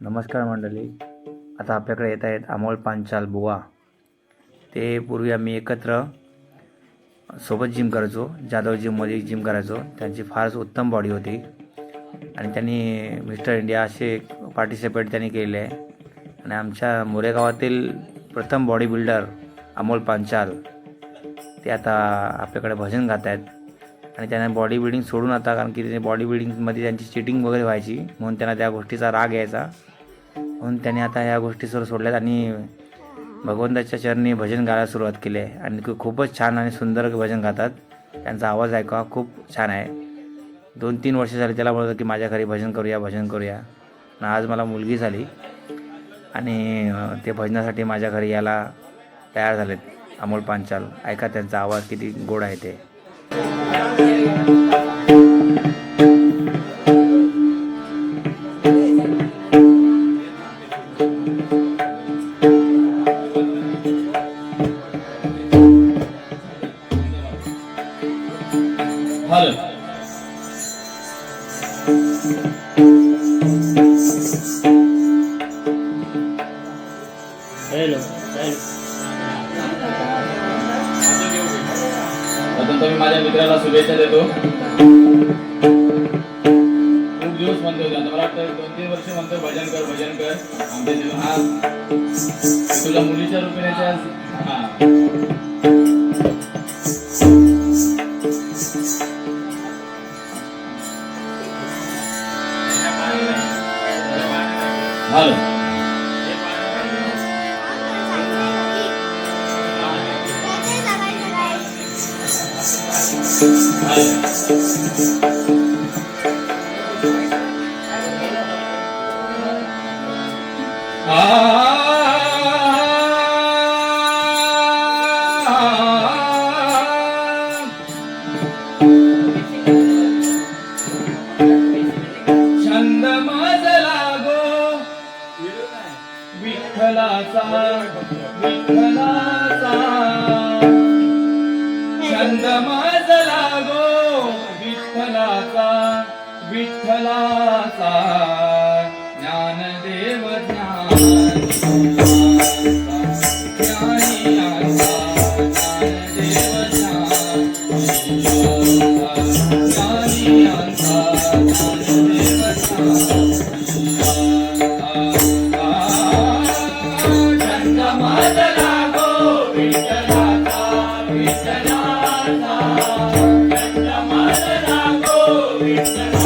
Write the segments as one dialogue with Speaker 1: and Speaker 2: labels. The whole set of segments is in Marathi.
Speaker 1: नमस्कार मंडळी. आता आपल्याकडे येत आहेत अमोल पांचाल बुवा. ते पूर्वी आम्ही एकत्र सोबत जिम करायचो जाधव जिममध्ये जिम करायचो. त्यांची फारच उत्तम बॉडी होती. आणि त्यांनी मिस्टर इंडिया असे पार्टिसिपेट त्यांनी केले. आहे आणि आमच्या मोरेगावातील प्रथम बॉडी बिल्डर अमोल पांचाल ते आता आपल्याकडे भजन गात आहेत. आणि त्यांना बॉडी बिल्डिंग सोडून आता कारण की त्यांनी बॉडी बिल्डिंगमध्ये त्यांची चिटिंग वगैरे व्हायची म्हणून त्यांना त्या गोष्टीचा राग यायचा. म्हणून त्यांनी आता या गोष्टी सर्व सोडल्यात आणि भगवंताच्या चरणी भजन गायला सुरुवात केली आहे. आणि ते खूपच छान आणि सुंदर भजन गातात. त्यांचा आवाज ऐका खूप छान आहे. दोन तीन वर्ष झाली त्याला म्हणत होतं की माझ्या घरी भजन करूया भजन करूया. आणि आज मला मुलगी झाली. आणि ते भजनासाठी माझ्या घरी यायला तयार झालेत अमोल पांचाल. ऐका त्यांचा आवाज किती गोड आहे ते.
Speaker 2: खूप दिवस म्हणतो होते. आता मला वाटतं दोन तीन वर्ष म्हणतो भजन कर भजन कर. आमच्या जीवन हा तुला मुलीच्या रूपाने आज हा. Hello Ah. Thank you.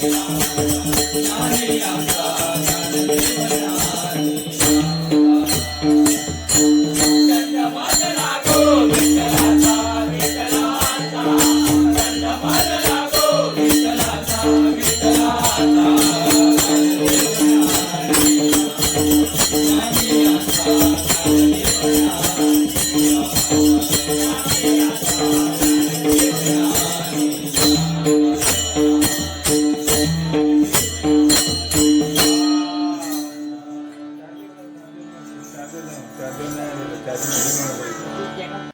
Speaker 2: Thank you. Charger नाही